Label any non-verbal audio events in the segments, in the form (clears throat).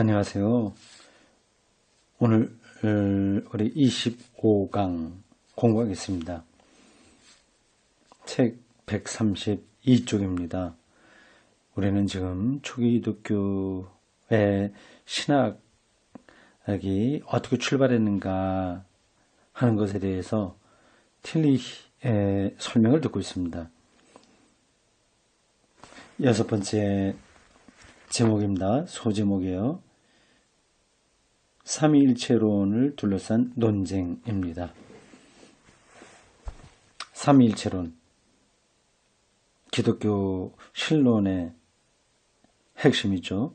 안녕하세요. 오늘 어, 우리 25강 공부하겠습니다. 책 132쪽입니다. 우리는 지금 초기 기독교의 신학이 어떻게 출발했는가 하는 것에 대해서 틸리의 설명을 듣고 있습니다. 여섯 번째 제목입니다. 소제목이에요. 삼위일체론을 둘러싼 논쟁입니다. 삼위일체론 기독교 신론의 핵심이죠.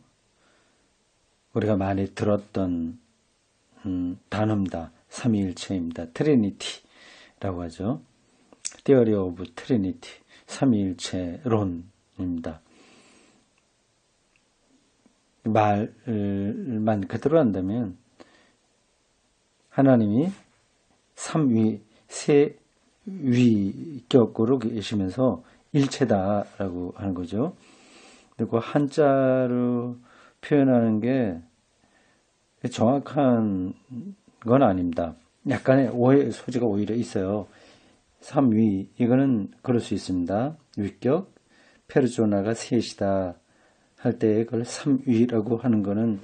우리가 많이 들었던 음, 단어입니다. 삼위일체입니다. 트리니티라고 하죠. Theory of Trinity, 삼위일체론입니다. 말만 그대로 한다면 하나님이 삼위 세 위격으로 계시면서 일체다라고 하는 거죠. 그리고 한자로 표현하는 게 정확한 건 아닙니다. 약간의 오해 소지가 오히려 있어요. 삼위 이거는 그럴 수 있습니다. 위격 페르조나가 셋이다 할 때 그걸 삼위라고 하는 거는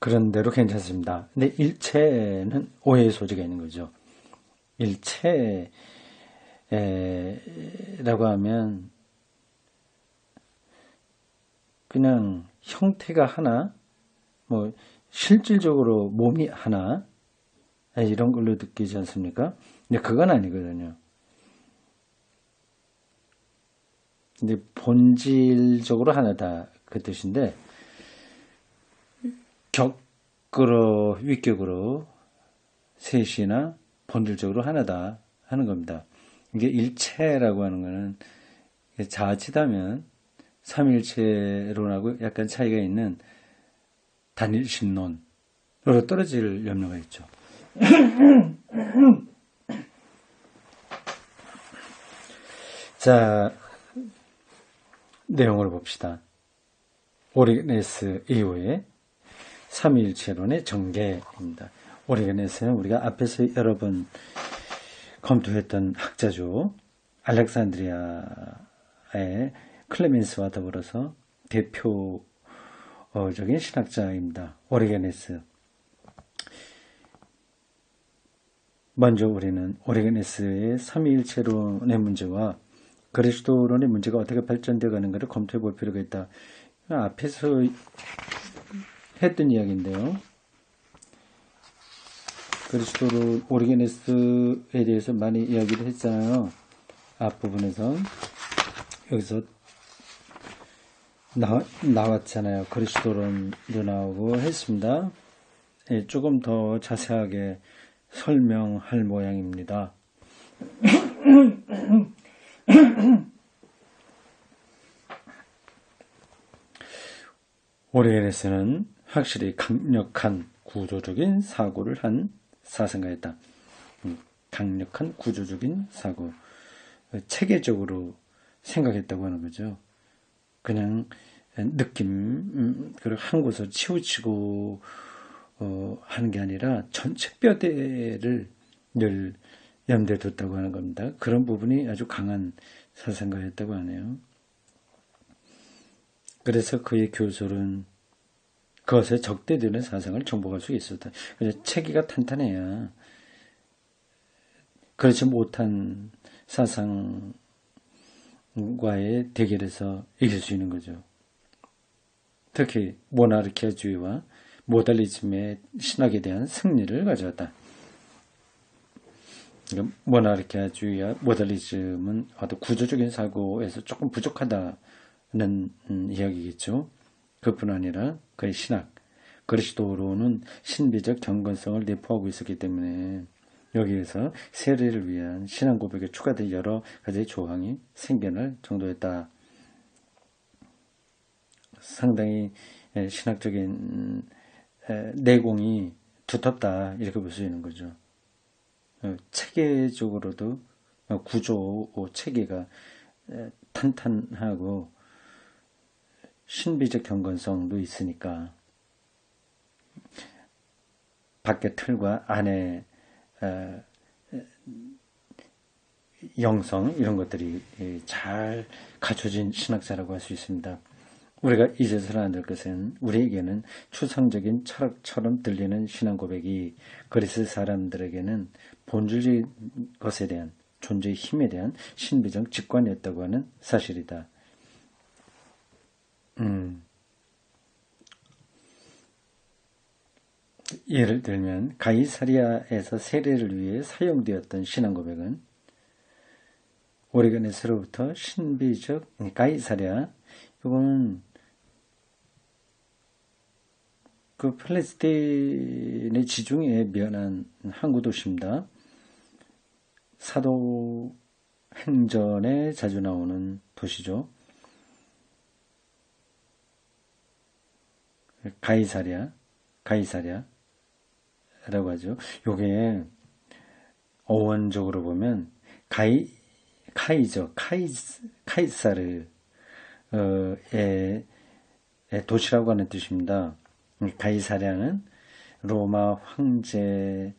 그런 대로 괜찮습니다. 근데 일체는 오해의 소지가 있는 거죠. 일체라고 하면 그냥 형태가 하나, 뭐 실질적으로 몸이 하나 이런 걸로 느끼지 않습니까? 근데 그건 아니거든요. 근데 본질적으로 하나다 그 뜻인데 격으로 위격으로 셋이나 본질적으로 하나다 하는 겁니다. 이게 일체라고 하는 거는 자치다면 삼일체론하고 약간 차이가 있는 단일신론으로 떨어질 염려가 있죠. (clears throat) 자, 내용을 봅시다. 오리게네스 이후에 삼일체론의 전개입니다. 오리게네스는 우리가 앞에서 여러 번 검토했던 학자죠. 알렉산드리아의 클레멘스와 더불어서 대표적인 신학자입니다. 오리게네스. 먼저 우리는 오리게네스의 삼위일체론의 문제와 그리스도론의 문제가 어떻게 발전되어 가는가를 검토해 볼 필요가 있다. 앞에서 했던 이야기인데요. 그리스도론 오리게네스에 대해서 많이 이야기를 했잖아요. 앞부분에서 여기서 나, 나왔잖아요. 그리스도론도 나오고 했습니다. 예, 조금 더 자세하게 설명할 모양입니다. (coughs) 오리게네스는 확실히 강력한 구조적인 사고를 한 사상가였다. 음, 강력한 구조적인 사고. 체계적으로 생각했다고 하는 거죠. 그냥 느낌, 음, 그리고 한 곳을 치우치고 어, 하는 게 아니라 전체 뼈대를 늘 염두에 뒀다고 하는 겁니다. 그런 부분이 아주 강한 사상가였다고 하네요. 그래서 그의 교술은 그것에 적대되는 사상을 정복할 수 있었다. 그래서 체계가 탄탄해야 그렇지 못한 사상과의 대결에서 이길 수 있는 거죠. 특히 모나르키아주의와 모달리즘의 신학에 대한 승리를 가져왔다. 모나르키아주의와 모달리즘은 어떤 구조적인 사고에서 조금 부족하다는 음, 이야기겠죠. 그뿐 아니라 그의 신학, 그리스도로는 신비적 경건성을 내포하고 있었기 때문에 여기에서 세례를 위한 신앙 고백에 추가된 여러 가지 조항이 생겨날 정도였다. 상당히 신학적인 내공이 두텁다 이렇게 볼 수 있는 거죠. 어, 체계적으로도 어, 구조 체계가 탄탄하고 신비적 경건성도 있으니까 밖의 틀과 안에 어, 영성 이런 것들이 잘 갖춰진 신학자라고 할 수 있습니다. 우리가 잊어서는 안 될 것은 우리에게는 추상적인 철학처럼 들리는 신앙 고백이 그리스 사람들에게는 본질적인 것에 대한 존재의 힘에 대한 신비적 직관이었다고 하는 사실이다. 음. 예를 들면 가이사리아에서 세례를 위해 사용되었던 신앙 고백은 오레건에서로부터 신비적 가이사리아 이거는 그 팔레스타인의 지중해에 면한 항구 도시입니다. 사도 행전에 자주 나오는 도시죠. 가이사리아, 가이사리아라고 하죠. 요게 어원적으로 보면 가이 카이저 카이 카이사르의 도시라고 하는 뜻입니다. 가이사리아는 로마 황제인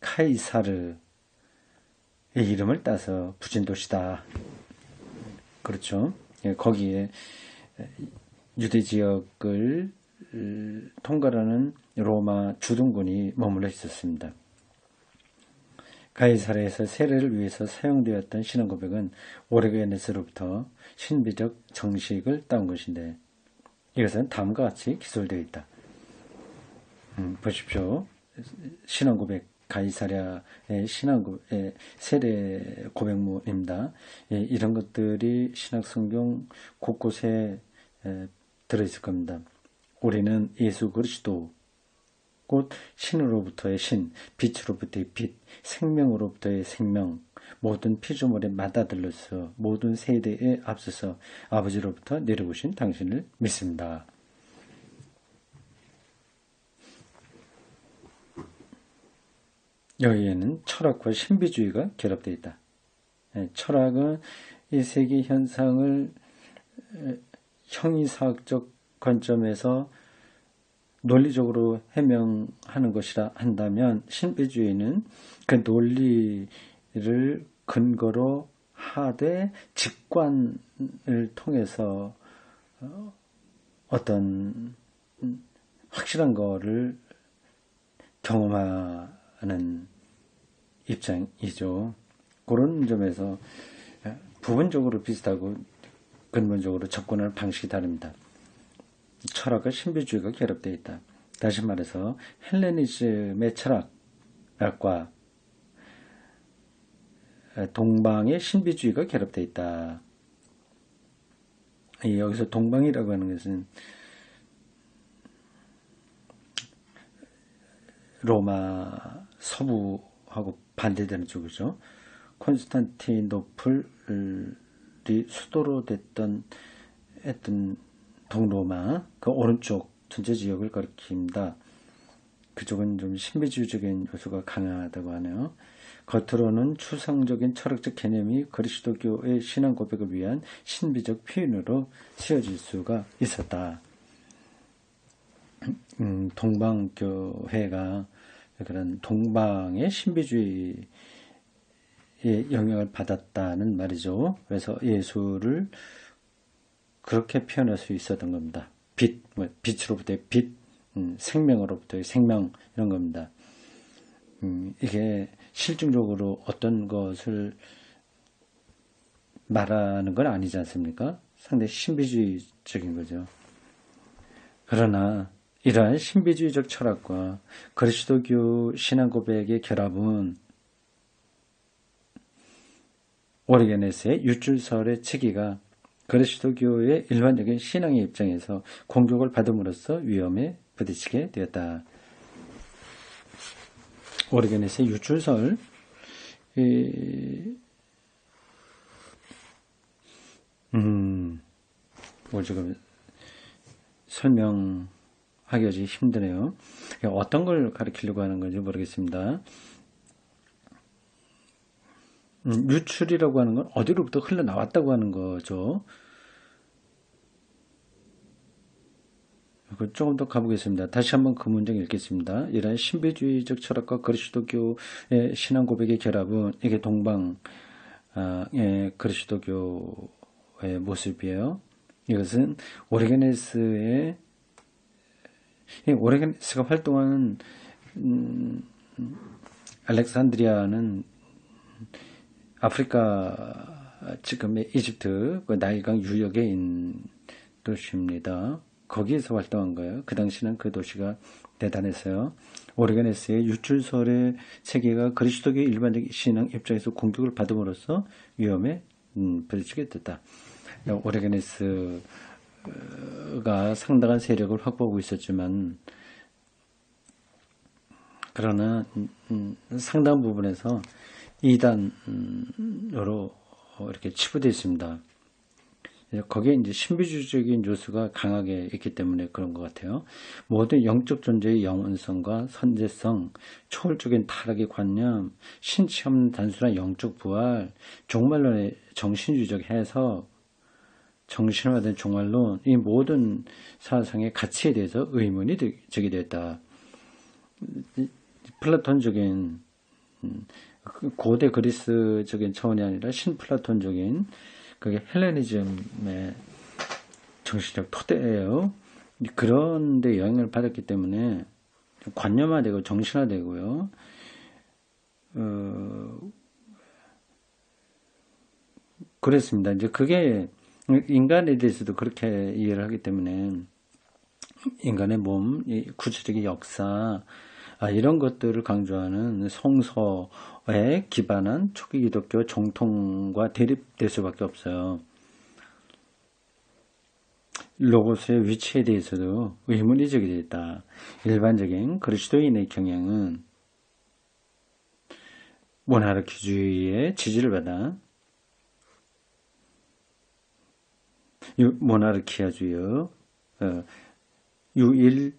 카이사르의 이름을 따서 부진 도시다. 그렇죠. 예, 거기에 유대 지역을 통과하는 로마 주둔군이 머물러 있었습니다. 가이사르에서 세례를 위해서 사용되었던 신앙 고백은 오레게네스로부터 신비적 정식을 따온 것인데 이것은 다음과 같이 기술되어 있다. 음, 보십시오. 신앙 고백 가이사랴의 신앙 고백, 세례 고백문입니다. 예, 이런 것들이 신학 성경 곳곳에 들어있을 겁니다. 우리는 예수 그리스도 곧 신으로부터의 신, 빛으로부터의 빛, 생명으로부터의 생명, 모든 피조물에 맞아들로서 모든 세대에 앞서서 아버지로부터 내려오신 당신을 믿습니다. 여기에는 철학과 신비주의가 결합되어 있다. 예, 철학은 이 세계 현상을 형이사학적 관점에서 논리적으로 해명하는 것이라 한다면 신비주의는 그 논리를 근거로 하되 직관을 통해서 어, 어떤 확실한 거를 경험하 는 입장이죠. 그런 점에서 부분적으로 비슷하고 근본적으로 접근하는 방식이 다릅니다. 철학과 신비주의가 결합되어 있다. 다시 말해서 헬레니즘의 철학과 동방의 신비주의가 결합되어 있다. 여기서 동방이라고 하는 것은 로마 서부하고 반대되는 쪽이죠. 콘스탄티노플이 수도로 됐던 했던 동로마 그 오른쪽 전체 지역을 가리킵니다. 그쪽은 좀 신비주의적인 요소가 강하다고 하네요. 겉으로는 추상적인 철학적 개념이 그리스도교의 신앙 고백을 위한 신비적 표현으로 쓰여질 수가 있었다. 음, 동방교회가 그런 동방의 신비주의의 영향을 받았다는 말이죠. 그래서 예수를 그렇게 표현할 수 있었던 겁니다. 빛, 뭐 빛으로부터의 빛, 음, 생명으로부터의 생명 이런 겁니다. 음, 이게 실증적으로 어떤 것을 말하는 건 아니지 않습니까? 상당히 신비주의적인 거죠. 그러나 이러한 신비주의적 철학과 그리스도교 신앙 고백의 결합은 오리게네스의 유줄설의 체기가 그리스도교의 일반적인 신앙의 입장에서 공격을 받음으로써 위험에 부딪히게 되었다. 오리게네스의 유출설 음, 뭘 지금 설명 하기가 힘드네요. 어떤 걸 가리키려고 하는 건지 모르겠습니다. 음, 유출이라고 하는 건 어디로부터 흘러나왔다고 하는 거죠. 조금 더 가보겠습니다. 다시 한번 그 문장 읽겠습니다. 이러한 신비주의적 철학과 그리스도교의 신앙 고백의 결합은 이게 동방의 그리스도교의 모습이에요. 이것은 오레게네스의 오레게네스가 활동하는 음, 알렉산드리아는 아프리카 지금의 이집트 그 나일강 유역에 있는 도시입니다. 거기에서 활동한 거예요. 그 당시는 그 도시가 대단했어요. 오레게네스의 유출설의 체계가 그리스도교 일반적 신앙 입장에서 공격을 받음으로써 위험에 음, 부딪히게 됐다. 오레게네스 가 상당한 세력을 확보하고 있었지만 그러나 음, 음, 상당 부분에서 이단으로 이렇게 치부되어 있습니다. 거기에 이제 신비주의적인 요소가 강하게 있기 때문에 그런 것 같아요. 모든 영적 존재의 영원성과 선제성, 초월적인 타락의 관념, 신치 없는 단순한 영적 부활, 종말론의 정신주의적 해석, 정신화된 종말론, 이 모든 사상의 가치에 대해서 의문이 제기되었다. 플라톤적인 음, 고대 그리스적인 차원이 아니라 신플라톤적인 그게 헬레니즘의 정신적 토대예요. 그런데 영향을 받았기 때문에 관념화되고 정신화되고요. 어, 그랬습니다. 이제 그게 인간에 대해서도 그렇게 이해를 하기 때문에 인간의 몸, 구체적인 역사, 아, 이런 것들을 강조하는 성서에 기반한 초기 기독교 정통과 대립될 수밖에 없어요. 로고스의 위치에 대해서도 의문이 제기되었다. 일반적인 그리스도인의 경향은 모나르키주의의 지지를 받아 모나르키아주의 어, 유일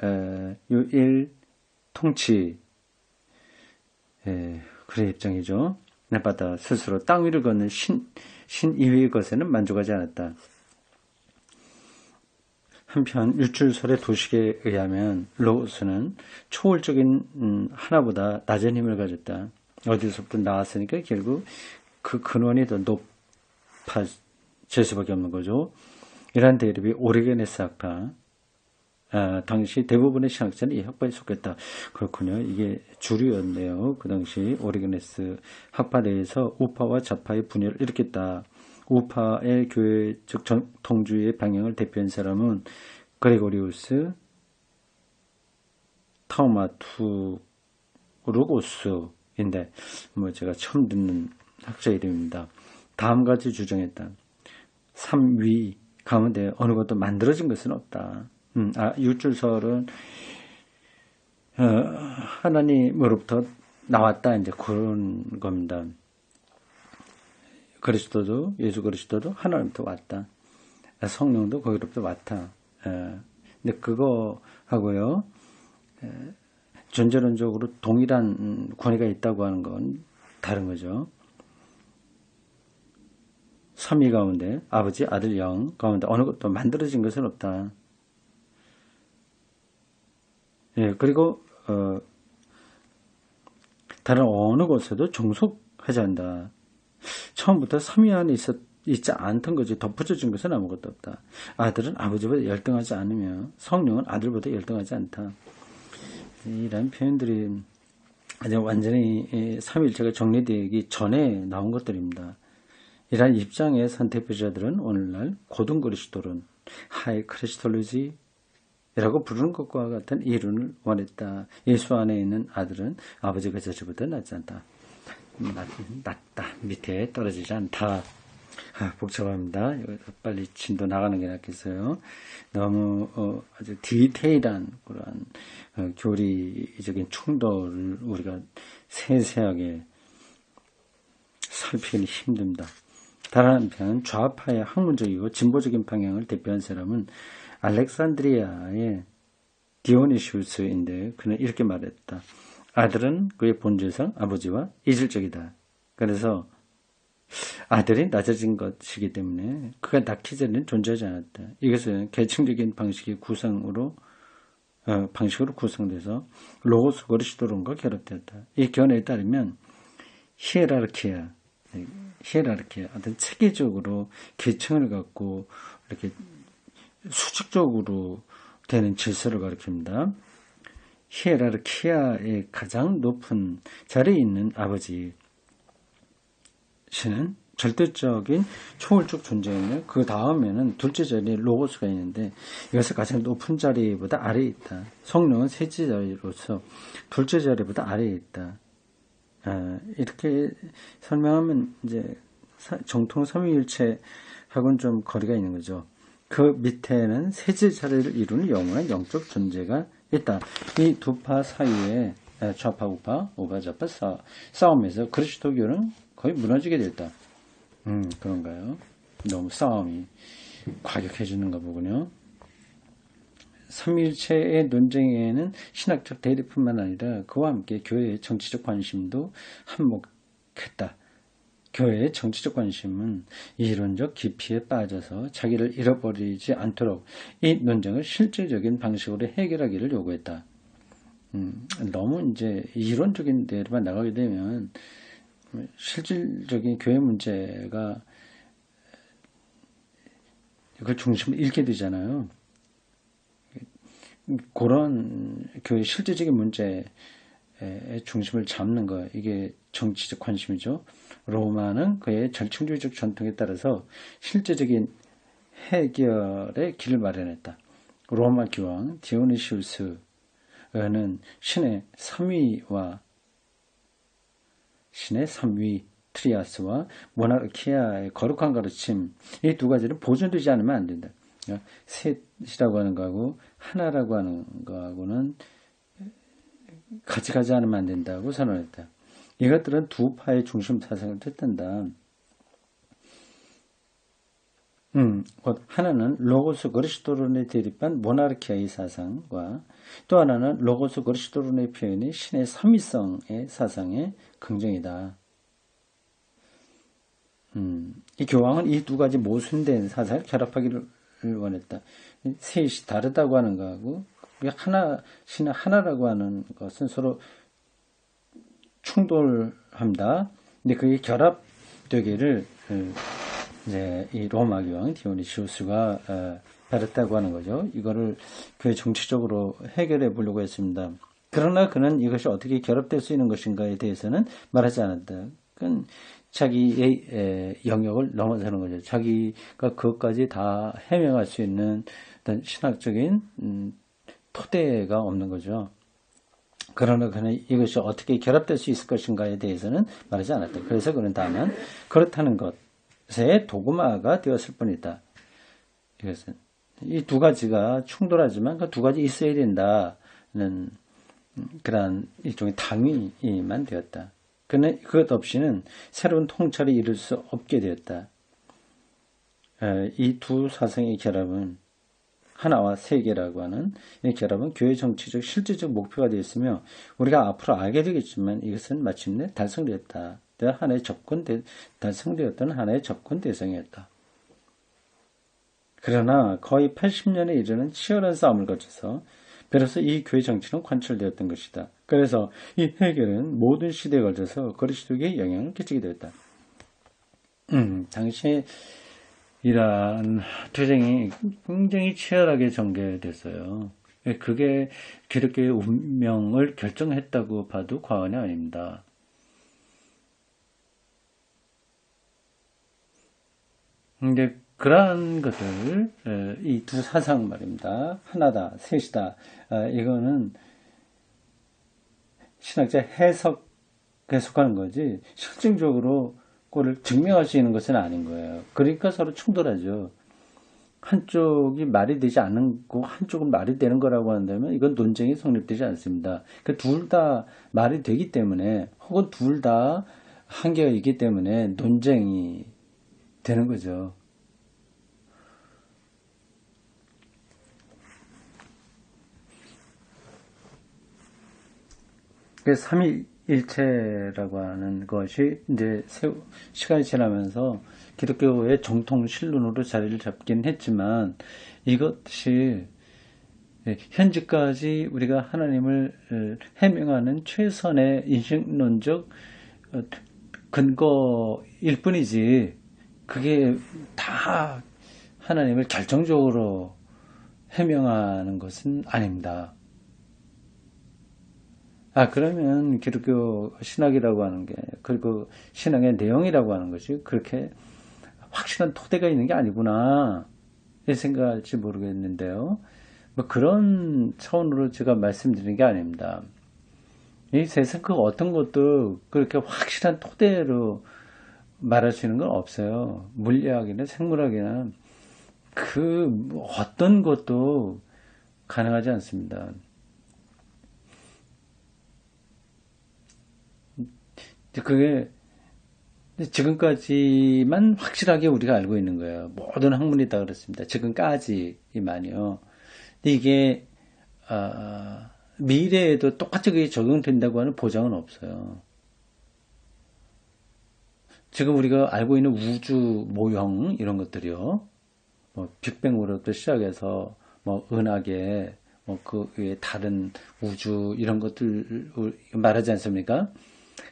어, 유일 통치 예, 그의 입장이죠. 네바다 스스로 땅 위를 걷는 신, 신 이외의 것에는 만족하지 않았다. 한편 유출설의 도식에 의하면 로스는 초월적인 음, 하나보다 낮은 힘을 가졌다. 어디서부터 나왔으니까 결국 그 근원이 더 높아 질 수밖에 없는 거죠. 이러한 대립이 오르게네스 학파, 아, 당시 대부분의 신학자는 이 학파에 속했다. 그렇군요. 이게 주류였네요. 그 당시 오리게네스 학파 내에서 우파와 좌파의 분열을 일으켰다. 우파의 교회적 정통주의의 방향을 대표한 사람은 그레고리우스 타우마투르고스인데 뭐 제가 처음 듣는 학자 이름입니다. 다음 같이 주장했다. 3위 가운데 어느 것도 만들어진 것은 없다. 음, 아, 유출설은 어, 하나님으로부터 나왔다 이제 그런 겁니다. 그리스도도 예수 그리스도도 하나님부터 왔다. 성령도 거기로부터 왔다. 에, 근데 그거 하고요. 에, 전제론적으로 동일한 권위가 있다고 하는 건 다른 거죠. 삼위 가운데 아버지, 아들, 영 가운데 어느 것도 만들어진 것은 없다. 예, 그리고 어, 다른 어느 곳에도 종속하지 않는다. 처음부터 삼위 안에 있었, 있지 않던 것이 덧붙여진 것은 아무것도 없다. 아들은 아버지보다 열등하지 않으며 성령은 아들보다 열등하지 않다. 이런 표현들이 아주 완전히 삼위일체가 정리되기 전에 나온 것들입니다. 이러한 입장의 선택표자들은 오늘날 고등 그리스도론, 하이 크리스톨로지, 라고 부르는 것과 같은 이론을 원했다. 예수 안에 있는 아들은 아버지가 자식보다 낫지 않다. 낫, 낫다. 밑에 떨어지지 않다. 아, 복잡합니다. 빨리 진도 나가는 게 낫겠어요. 너무 어, 아주 디테일한 그런 어, 교리적인 충돌을 우리가 세세하게 살피기는 힘듭니다. 다른 한편 좌파의 학문적이고 진보적인 방향을 대표한 사람은 알렉산드리아의 디오니시우스인데 그는 이렇게 말했다. 아들은 그의 본질상 아버지와 이질적이다. 그래서 아들이 낮아진 것이기 때문에 그가 낳기 전에는 존재하지 않았다. 이것은 계층적인 방식의 구성으로 어, 방식으로 구성돼서 로고스 거리시도론과 결합되었다. 이 견해에 따르면 히에라르키아, 히에라르키아, 어떤 체계적으로 계층을 갖고 이렇게 수직적으로 되는 질서를 가리킵니다. 히에라르키아의 가장 높은 자리에 있는 아버지 신은 절대적인 초월적 존재이며 그 다음에는 둘째 자리에 로고스가 있는데 이것을 가장 높은 자리보다 아래에 있다. 성령은 셋째 자리로서 둘째 자리보다 아래에 있다. 아, 이렇게 설명하면 이제 정통 삼위일체하고는 좀 거리가 있는 거죠. 그 밑에는 셋째 자리를 이루는 영원한 영적 존재가 있다. 이 두 파 사이에 좌파 우파 우파 좌파 싸움에서 그리스도교는 거의 무너지게 됐다. 음, 그런가요? 너무 싸움이 과격해지는가 보군요. 삼일체의 논쟁에는 신학적 대립뿐만 아니라 그와 함께 교회의 정치적 관심도 한몫했다. 교회의 정치적 관심은 이론적 깊이에 빠져서 자기를 잃어버리지 않도록 이 논쟁을 실질적인 방식으로 해결하기를 요구했다. 음, 너무 이제 이론적인 데로만 나가게 되면 실질적인 교회 문제가 그 중심을 잃게 되잖아요. 그런 교회 실질적인 문제의 중심을 잡는 거 이게 정치적 관심이죠. 로마는 그의 절충주의적 전통에 따라서 실제적인 해결의 길을 마련했다. 로마 교황 디오니시우스는 신의 3위와 신의 3위 트리아스와 모나르키아의 거룩한 가르침 이 두 가지는 보존되지 않으면 안 된다. 셋이라고 하는 거하고 하나라고 하는 거하고는 같이 가지 않으면 안 된다고 선언했다. 이것들은 두 파의 중심 사상을 뜻한다. 음, 곧 하나는 로고스 그리스도론에 대립한 모나르키아의 사상과 또 하나는 로고스 그리스도론의 표현이 신의 삼위성의 사상의 긍정이다. 음, 이 교황은 이 두 가지 모순된 사상을 결합하기를 원했다. 셋이 다르다고 하는 거하고 하나 신의 하나라고 하는 것은 서로 충돌합니다. 근데 그게 결합되기를 어, 이제 이 로마 교황 디오니시우스가 어, 바랬다고 하는 거죠. 이거를 그 정치적으로 해결해 보려고 했습니다. 그러나 그는 이것이 어떻게 결합될 수 있는 것인가에 대해서는 말하지 않았다. 그건 자기의 영역을 넘어서는 거죠. 자기가 그것까지 다 해명할 수 있는 어떤 신학적인 음, 토대가 없는 거죠. 그러나 그는 이것이 어떻게 결합될 수 있을 것인가에 대해서는 말하지 않았다. 그래서 그는 다만 그렇다는 것에 도구마가 되었을 뿐이다. 이것은 이 두 가지가 충돌하지만 그 두 가지 있어야 된다는 그러한 일종의 당위만 되었다. 그는 그것 없이는 새로운 통찰이 이룰 수 없게 되었다. 이 두 사상의 결합은 하나와 세계라고 하는 이 결합은 교회 정치적 실질적 목표가 되었으며 우리가 앞으로 알게 되겠지만 이것은 마침내 달성되었다. 하나의 접근 대, 달성되었던 하나의 접근 대상이었다. 그러나 거의 80년에 이르는 치열한 싸움을 거쳐서 비로소 이 교회 정치는 관철되었던 것이다. 그래서 이 해결은 모든 시대에 걸쳐서 그리스도에게 영향을 끼치게 되었다. 음, 당시 이러한 투쟁이 굉장히 치열하게 전개됐어요. 그게 기독교의 운명을 결정했다고 봐도 과언이 아닙니다. 근데 그러한 것들, 이 두 사상 말입니다. 하나다, 셋이다. 아, 이거는 신학자 해석에 속하는 거지, 실증적으로 그거를 증명할 수 있는 것은 아닌 거예요. 그러니까 서로 충돌하죠. 한쪽이 말이 되지 거, 한쪽은 말이 되는 거라고 한다면 이건 논쟁이 성립되지 않습니다. 그둘다 말이 되기 때문에 혹은 둘 다 한계가 있기 때문에 논쟁이 되는 거죠. 그 삼일체라고 하는 것이 이제 시간이 지나면서 기독교의 정통 신론으로 자리를 잡긴 했지만 이것이 현재까지 우리가 하나님을 해명하는 최선의 인식론적 어, 근거일 뿐이지 그게 다 하나님을 결정적으로 해명하는 것은 아닙니다. 아, 그러면 기독교 신학이라고 하는 게, 그리고 신앙의 내용이라고 하는 것이 그렇게 확실한 토대가 있는 게 아니구나. 이 생각할지 모르겠는데요. 뭐 그런 차원으로 제가 말씀드리는 게 아닙니다. 이 세상 그 어떤 것도 그렇게 확실한 토대로 말할 수 있는 건 없어요. 물리학이나 생물학이나 그 어떤 것도 가능하지 않습니다. 그게 지금까지만 확실하게 우리가 알고 있는 거예요. 모든 학문이 다 그렇습니다. 지금까지만요. 근데 이게 아, 미래에도 똑같이 그게 적용된다고 하는 보장은 없어요. 지금 우리가 알고 있는 우주 모형 이런 것들이요. 뭐 빅뱅으로부터 시작해서 뭐 은하계 뭐그 위에 다른 우주 이런 것들 말하지 않습니까?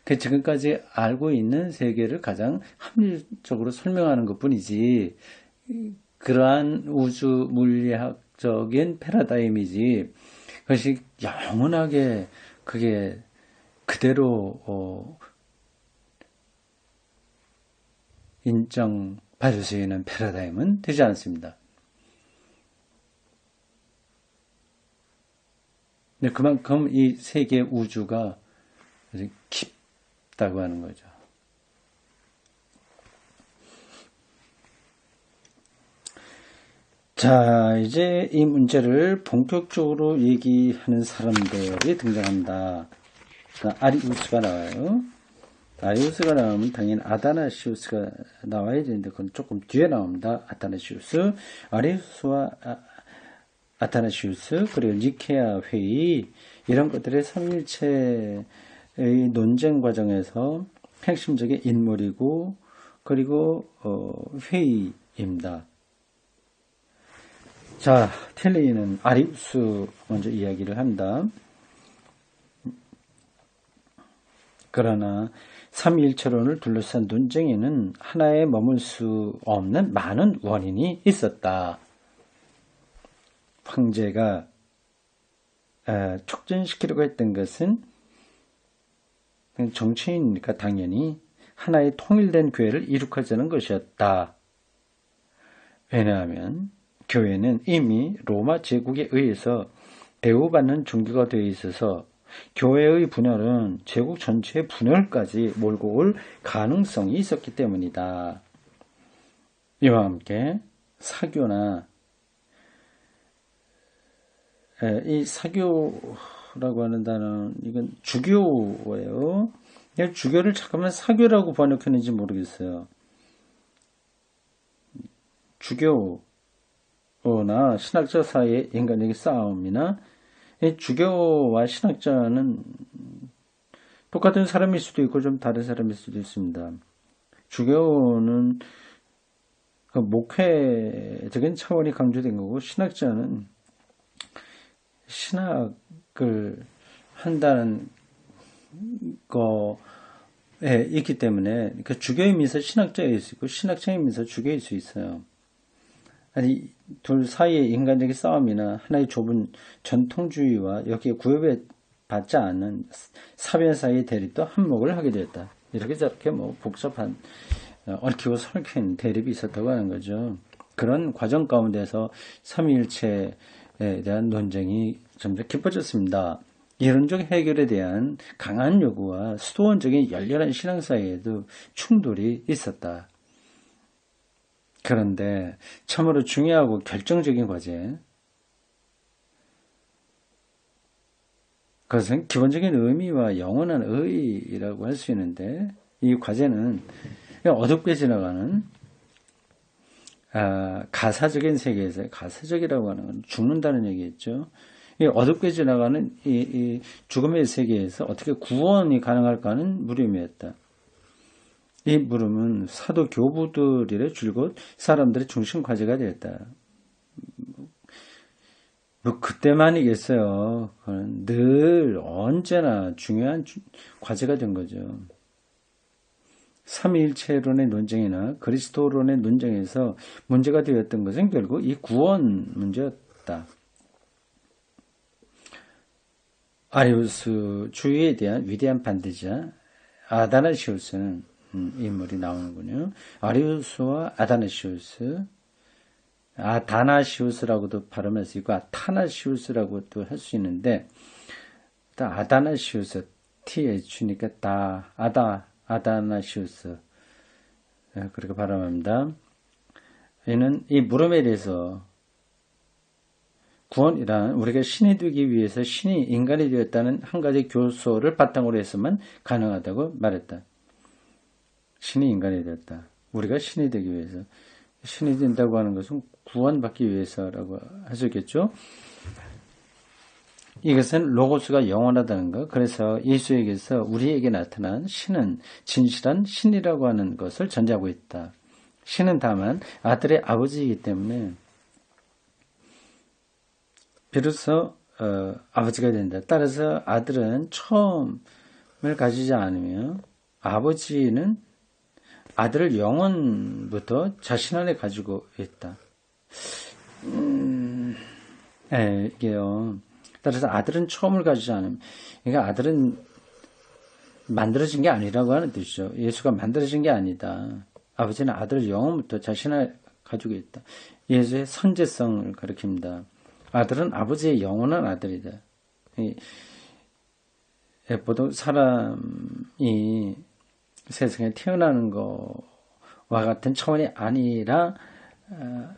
그 지금까지 알고 있는 세계를 가장 합리적으로 설명하는 것 뿐이지, 그러한 우주 물리학적인 패러다임이지, 그것이 영원하게 그게 그대로, 어, 인정받을 수 있는 패러다임은 되지 않습니다. 네, 그만큼 이 세계 우주가 깊 다고 하는 거죠. 자, 이제 이 문제를 본격적으로 얘기하는 사람들이 등장한다. 아리우스가 나와요. 아리우스가 나오면 당연히 아다나시우스가 나와야 되는데 그건 조금 뒤에 나옵니다. 아타나시우스, 아리우스와 아, 아타나시우스 그리고 니케아 회의 이런 것들의 삼일체 이 논쟁 과정에서 핵심적인 인물이고 그리고 어, 회의입니다. 자, 텔레이는 아리우스 먼저 이야기를 한다. 그러나 삼일체론을 둘러싼 논쟁에는 하나에 머물 수 없는 많은 원인이 있었다. 황제가 촉진시키려고 했던 것은 정치인이니까 당연히 하나의 통일된 교회를 이룩하자는 것이었다. 왜냐하면 교회는 이미 로마 제국에 의해서 대우받는 종교가 되어 있어서 교회의 분열은 제국 전체의 분열까지 몰고 올 가능성이 있었기 때문이다. 이와 함께 사교나 이 사교 라고 하는 단어는 이건 주교예요. 주교를 잠깐만 사교라고 번역했는지 모르겠어요. 주교나 신학자 사이의 인간적인 싸움이나 주교와 신학자는 똑같은 사람일 수도 있고 좀 다른 사람일 수도 있습니다. 주교는 그 목회적인 차원이 강조된 거고 신학자는 신학을 한다는 거에 있기 때문에 그 주교의 미서 신학자일 수 있고 신학자의 미서 주교일 수 있어요. 아니 둘 사이의 인간적인 싸움이나 하나의 좁은 전통주의와 여기에 구협에 받지 않는 사변 사이의 대립도 한몫을 하게 되었다. 이렇게 저렇게 뭐 복잡한 어, 얽히고 설킨 대립이 있었다고 하는 거죠. 그런 과정 가운데서 삼위일체에 대한 논쟁이 점점 깊어졌습니다. 이론적 해결에 대한 강한 요구와 수도원적인 열렬한 신앙 사이에도 충돌이 있었다. 그런데 참으로 중요하고 결정적인 과제, 그것은 기본적인 의미와 영원한 의의라고 할 수 있는데 이 과제는 어둡게 지나가는 아, 가사적인 세계에서 가사적이라고 하는 건 죽는다는 얘기겠죠. 이 어둡게 지나가는 이, 이 죽음의 세계에서 어떻게 구원이 가능할까는 물음이었다. 이 물음은 사도 교부들의 줄곧 사람들의 중심 과제가 되었다. 뭐 그때만이겠어요. 그건 늘 언제나 중요한 과제가 된 거죠. 삼위일체론의 논쟁이나 그리스도론의 논쟁에서 문제가 되었던 것은 결국 이 구원 문제였다. 아리우스 주의에 대한 위대한 반대자 아다나시우스는 음, 인물이 나오는군요. 아리우스와 아다나시우스, 아다나시우스라고도 발음할 수 있고 아타나시우스라고도 할 수 있는데 아다나시우스 TH니까 다 아다 아다나시우스 예, 그렇게 발음합니다. 이는 이 물음에 대해서 구원이란 우리가 신이 되기 위해서 신이 인간이 되었다는 한 가지 교소를 바탕으로 해서만 가능하다고 말했다. 신이 인간이 되었다. 우리가 신이 되기 위해서. 신이 된다고 하는 것은 구원받기 위해서라고 하셨겠죠? 이것은 로고스가 영원하다는 것. 그래서 예수에게서 우리에게 나타난 신은 진실한 신이라고 하는 것을 전제하고 있다. 신은 다만 아들의 아버지이기 때문에 비로소 어, 아버지가 된다. 따라서 아들은 처음을 가지지 않으며 아버지는 아들을 영원부터 자신 안에 가지고 있다. 음, 예, 이게요. 따라서 아들은 처음을 가지지 않으면, 그러니까 아들은 만들어진 게 아니라고 하는 뜻이죠. 예수가 만들어진 게 아니다. 아버지는 아들을 영원부터 자신 안에 가지고 있다. 예수의 선제성을 가리킵니다. 아들은 아버지의 영원한 아들이다. 보통 사람이 세상에 태어나는 것과 같은 차원이 아니라 어,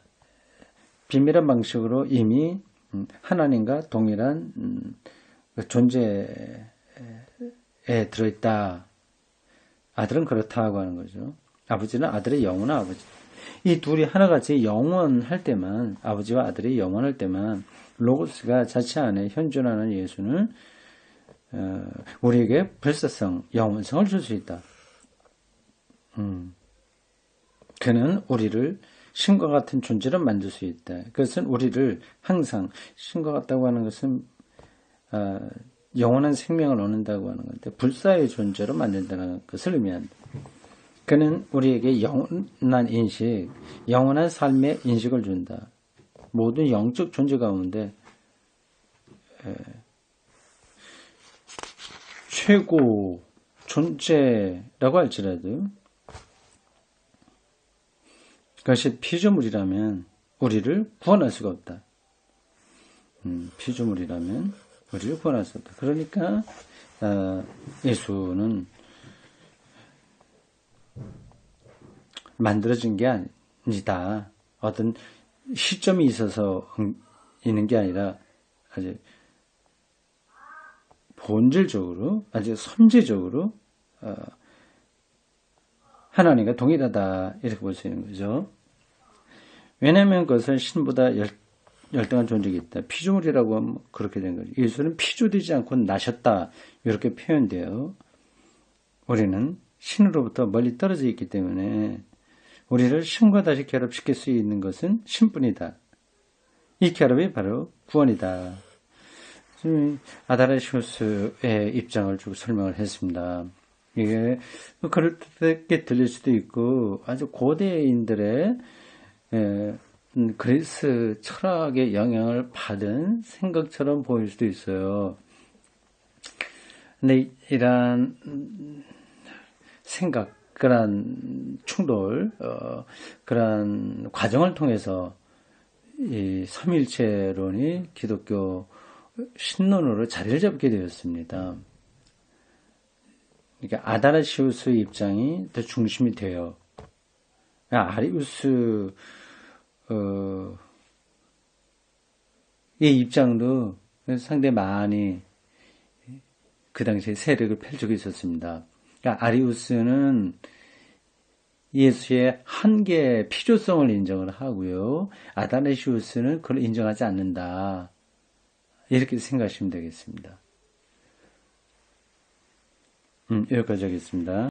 비밀한 방식으로 이미 음, 하나님과 동일한 음, 그 존재에 들어있다. 아들은 그렇다고 하는 거죠. 아버지는 아들의 영원한 아버지. 이 둘이 하나같이 영원할 때만 아버지와 아들이 영원할 때만 로고스가 자체 안에 현존하는 예수는 어, 우리에게 불사성, 영원성을 줄 수 있다. 음. 그는 우리를 신과 같은 존재로 만들 수 있다. 그것은 우리를 항상 신과 같다고 하는 것은 어, 영원한 생명을 얻는다고 하는 건데 불사의 존재로 만든다는 것을 의미한다. 그는 우리에게 영원한 인식, 영원한 삶의 인식을 준다. 모든 영적 존재 가운데 에, 최고 존재라고 할지라도 그것이 피조물이라면 우리를 구원할 수가 없다. 음, 피조물이라면 우리를 구원할 수 없다. 그러니까 어, 예수는 만들어진 게 아니다. 어떤 시점이 있어서 있는 게 아니라 아주 본질적으로 아주 선제적으로 어, 하나님과 동일하다 이렇게 볼 수 있는 거죠. 왜냐하면 그것은 신보다 열, 열등한 존재가 있다. 피조물이라고 하면 그렇게 된 거죠. 예수는 피조되지 않고 나셨다 이렇게 표현돼요. 우리는 신으로부터 멀리 떨어져 있기 때문에 우리를 신과 다시 결합시킬 수 있는 것은 신뿐이다. 이 결합이 바로 구원이다. 아다레시우스의 입장을 쭉 설명을 했습니다. 이게 그럴듯하게 들릴 수도 있고 아주 고대인들의 음, 그리스 철학의 영향을 받은 생각처럼 보일 수도 있어요. 근데 이러한 생각, 그러한 충돌, 어, 그러한 과정을 통해서 이 삼일체론이 기독교 신론으로 자리를 잡게 되었습니다. 그러니까 아다라시우스 입장이 더 중심이 돼요. 아리우스 어, 이 입장도 상당히 많이 그 당시에 세력을 펼치고 있었습니다. 그러니까 아리우스는 예수의 한계 필요성을 인정을 하고요. 아다네시우스는 그걸 인정하지 않는다. 이렇게 생각하시면 되겠습니다. 음, 여기까지 하겠습니다.